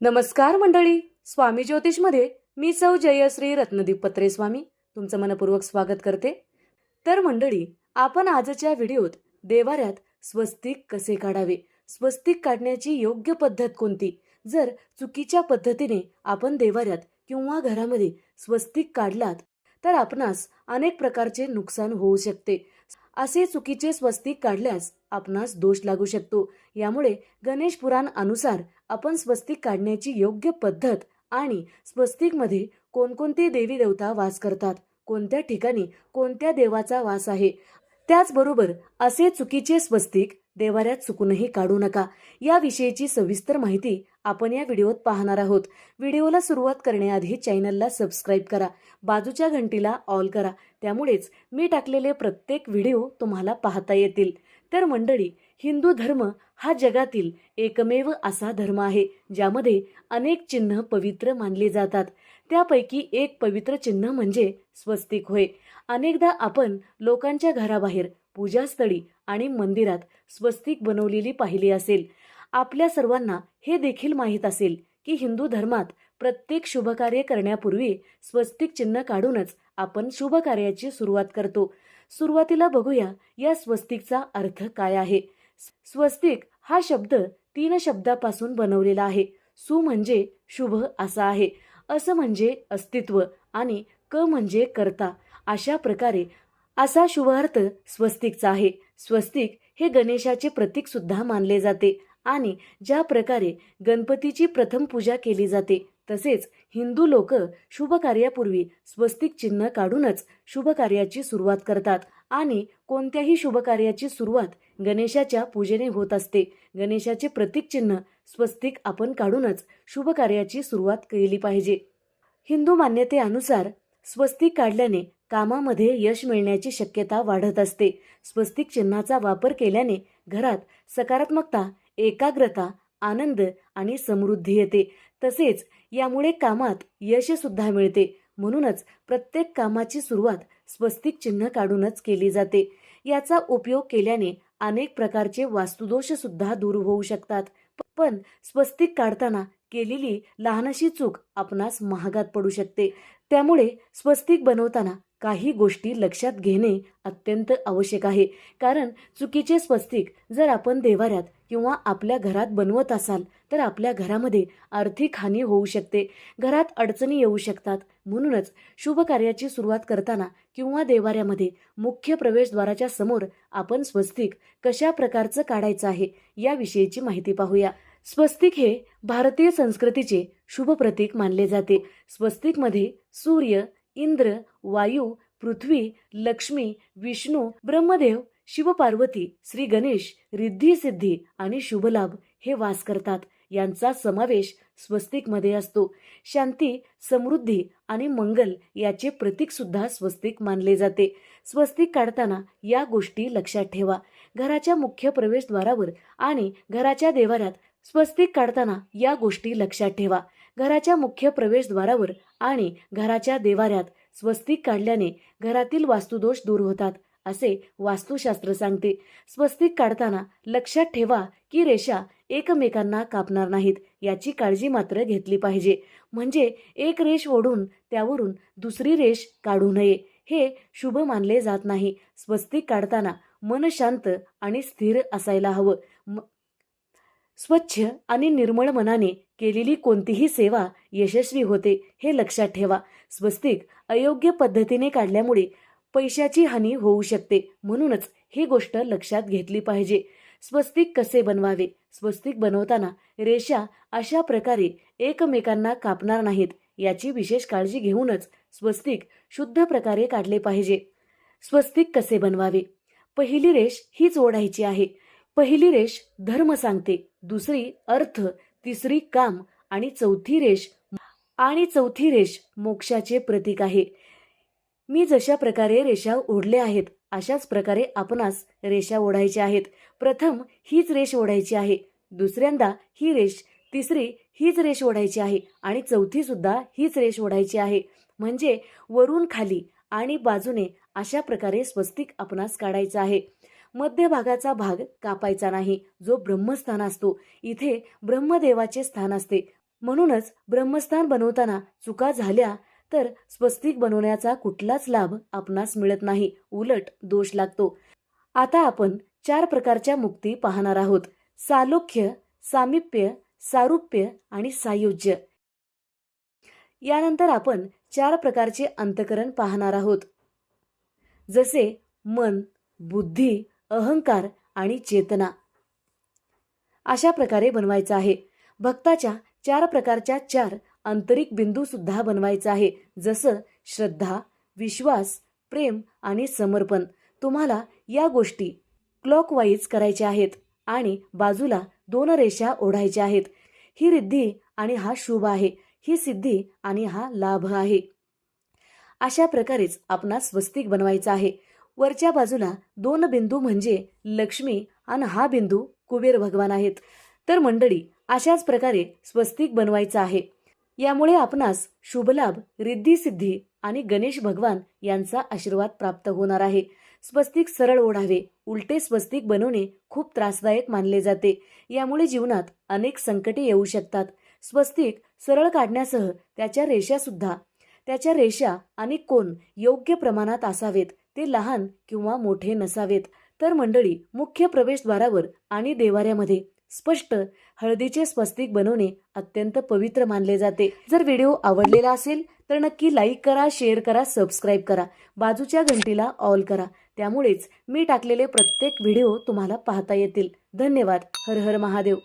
नमस्कार मंडळी स्वामी ज्योतिषमध्ये मी सौ जयश्री रत्नदीप पत्रे स्वामी तुमचं मनपूर्वक स्वागत करते. तर मंडळी आपण आजच्या व्हिडिओत देवाऱ्यात स्वस्तिक कसे काढावे? स्वस्तिक काढण्याची योग्य पद्धत कोणती? जर चुकीच्या पद्धतीने आपण देवाऱ्यात किंवा घरामध्ये स्वस्तिक काढलात तर आपणास अनेक प्रकारचे नुकसान होऊ शकते. असे चुकीचे स्वस्तिक काढल्यास आपणास दोष लागू शकतो. यामुळे गणेश पुराण अनुसार आपण स्वस्तिक काढण्याची योग्य पद्धत आणि स्वस्तिकमध्ये कोणकोणती देवी देवता वास करतात कोणत्या ठिकाणी कोणत्या देवाचा वास आहे त्याचबरोबर असे चुकीचे स्वस्तिक देवाऱ्यात चुकूनही काढू नका. याविषयीची सविस्तर माहिती आपण या व्हिडिओत पाहणार आहोत. व्हिडिओला सुरुवात करण्याआधी चॅनलला सबस्क्राईब करा. बाजूच्या घंटीला ऑल करा. त्यामुळेच मी टाकलेले प्रत्येक व्हिडिओ तुम्हाला पाहता येतील. तर मंडळी हिंदू धर्म हा जगातील एकमेव असा धर्म आहे ज्यामध्ये अनेक चिन्ह पवित्र मानले जातात. त्यापैकी एक पवित्र चिन्ह म्हणजे स्वस्तिक होय. अनेकदा आपण लोकांच्या घराबाहेर पूजास्थळी आणि मंदिरात स्वस्तिक बनवलेली पाहिली असेल. आपल्या सर्वांना हे देखील माहीत असेल की हिंदू धर्मात प्रत्येक शुभकार्य करण्यापूर्वी स्वस्तिक चिन्ह काढूनच आपण शुभ कार्याची सुरुवात करतो. सुरुवातीला बघूया या स्वस्तिकचा अर्थ काय आहे. स्वस्तिक हा शब्द तीन शब्दापासून बनवलेला आहे. सु म्हणजे शुभ असा आहे. असं म्हणजे अस्तित्व आणि क म्हणजे करता. अशा प्रकारे असा शुभार्थ स्वस्तिकचा आहे. स्वस्तिक हे गणेशाचे प्रतीक सुद्धा मानले जाते. आणि ज्या प्रकारे गणपतीची प्रथम पूजा केली जाते तसेच हिंदू लोक शुभ कार्यापूर्वी स्वस्तिक चिन्ह काढूनच शुभ कार्याची सुरुवात करतात आणि कोणत्याही शुभ कार्याची सुरुवात गणेशाच्या पूजेने होत असते. गणेशाचे प्रतीक चिन्ह स्वस्तिक आपण काढूनच शुभ कार्याची सुरुवात केली पाहिजे. हिंदू मान्यतेनुसार स्वस्तिक काढल्याने कामामध्ये यश मिळण्याची शक्यता वाढत असते. स्वस्तिक चिन्हाचा वापर केल्याने घरात सकारात्मकता एकाग्रता आनंद आणि समृद्धी येते. तसेच यामुळे कामात यश सुद्धा मिळते. म्हणूनच प्रत्येक कामाची सुरुवात स्वस्तिक चिन्ह काढूनच केली जाते. याचा उपयोग केल्याने अनेक प्रकारचे वास्तुदोष सुद्धा दूर होऊ शकतात. पण स्वस्तिक काढताना केलेली लहानशी चूक आपणास महागात पडू शकते. त्यामुळे स्वस्तिक बनवताना काही गोष्टी लक्षात घेणे अत्यंत आवश्यक आहे. कारण चुकीचे स्वस्तिक जर आपण देवाऱ्यात किंवा आपल्या घरात बनवत असाल तर आपल्या घरामध्ये आर्थिक हानी होऊ शकते. घरात अडचणी येऊ शकतात. म्हणूनच शुभ कार्याची सुरुवात करताना किंवा देवाऱ्यामध्ये मुख्य प्रवेशद्वाराच्या समोर आपण स्वस्तिक कशा प्रकारचं काढायचं आहे याविषयीची माहिती पाहूया. स्वस्तिक हे भारतीय संस्कृतीचे शुभ प्रतीक मानले जाते. स्वस्तिकमध्ये सूर्य इंद्र वायू पृथ्वी लक्ष्मी विष्णू ब्रह्मदेव शिवपार्वती श्री गणेश रिद्धी सिद्धी आणि शुभलाभ हे वास करतात. यांचा समावेश स्वस्तिकमध्ये असतो. शांती समृद्धी आणि मंगल याचे प्रतीक सुद्धा स्वस्तिक मानले जाते. स्वस्तिक काढताना या गोष्टी लक्षात ठेवा. घराच्या मुख्य प्रवेशद्वारावर आणि घराच्या देवाऱ्यात स्वस्तिक काढताना या गोष्टी लक्षात ठेवा. घराच्या मुख्य प्रवेशद्वारावर आणि घराच्या देवाऱ्यात स्वस्तिक काढल्याने घरातील वास्तुदोष दूर होतात असे वास्तुशास्त्र सांगते. स्वस्तिक काढताना लक्षात ठेवा की रेषा एकमेकांना कापणार नाहीत याची काळजी मात्र घेतली पाहिजे. म्हणजे एक रेष ओढून त्यावरून दुसरी रेष काढू नये. हे शुभ मानले जात नाही. स्वस्तिक काढताना मन शांत आणि स्थिर असायला हवं. म- स्वच्छ आणि निर्मळ मनाने केलेली कोणतीही सेवा यशस्वी होते हे लक्षात ठेवा. स्वस्तिक अयोग्य पद्धतीने काढल्यामुळे पैशाची हानी होऊ शकते. म्हणूनच ही गोष्ट लक्षात घेतली पाहिजे. स्वस्तिक कसे बनवावे? स्वस्तिक बनवताना रेषा अशा प्रकारे एकमेकांना कापणार नाहीत याची विशेष काळजी घेऊनच स्वस्तिक शुद्ध प्रकारे काढले पाहिजे. स्वस्तिक कसे बनवावे? पहिली रेष हीच ओढायची आहे. पहिली रेष धर्म सांगते दुसरी अर्थ तिसरी काम आणि चौथी रेष आणि चौथी रेष मोक्षाचे प्रतीक आहे. मी जशा प्रकारे रेषा ओढल्या आहेत अशाच प्रकारे आपणास रेषा ओढायच्या आहेत. प्रथम हीच रेष ओढायची आहे दुसऱ्यांदा ही रेष तिसरी हीच रेष ओढायची आहे आणि चौथी सुद्धा हीच रेष ओढायची आहे. म्हणजे वरून खाली आणि बाजूने अशा प्रकारे स्वस्तिक आपणास काढायचं आहे. मध्यभागाचा भाग कापायचा नाही. जो ब्रह्मस्थान असतो इथे ब्रह्मदेवाचे स्थान असते. म्हणूनच ब्रह्मस्थान बनवताना चुका झाल्या तर स्वस्तिक बनवण्याचा कुठलाच लाभ आपणास मिळत नाही. उलट दोष लागतो. आता आपण चार प्रकारच्या मुक्ती पाहणार आहोत. सालोख्य सामिप्य सारुप्य आणि सायुज्य. यानंतर आपण चार प्रकारचे अंतकरण पाहणार आहोत. जसे मन बुद्धी अहंकार आणि चेतना. अशा प्रकारे बनवायचं आहे. भक्ताच्या चार प्रकारच्या चार आंतरिक बिंदू सुद्धा बनवायचा आहे. जसं श्रद्धा विश्वास प्रेम आणि समर्पण. तुम्हाला या गोष्टी क्लॉकवाईज करायच्या आहेत आणि बाजूला दोन रेषा ओढायच्या आहेत. ही रिद्धी आणि हा शुभ आहे. ही सिद्धी आणि हा लाभ आहे. अशा प्रकारेच आपणास स्वस्तिक बनवायचा आहे. वरच्या बाजूला दोन बिंदू म्हणजे लक्ष्मी आणि हा बिंदू कुबेर भगवान आहेत. तर मंडळी अशाच प्रकारे स्वस्तिक बनवायचं आहे. यामुळे आपणास शुभलाभ रिद्धी सिद्धी आणि गणेश भगवान यांचा आशीर्वाद प्राप्त होणार आहे. स्वस्तिक सरळ ओढावे उलटे स्वस्तिक बनवणे खूप त्रासदायक मानले जाते. यामुळे जीवनात अनेक संकटे येऊ शकतात. स्वस्तिक सरळ काढण्यासह त्याच्या रेषा सुद्धा त्याच्या रेषा आणि कोण योग्य प्रमाणात असावेत. ते लहान किंवा मोठे नसावेत तर मंडळी मुख्य प्रवेशद्वारावर आणि देवाऱ्यामध्ये. स्पष्ट हळदीचे स्वस्तिक बनवणे अत्यंत पवित्र मानले जाते. जर व्हिडिओ आवडलेला असेल तर नक्की लाईक करा शेअर करा सबस्क्राईब करा. बाजूच्या घंटीला ऑल करा. त्यामुळेच मी टाकलेले प्रत्येक व्हिडिओ तुम्हाला पाहता येतील. धन्यवाद. हर हर महादेव.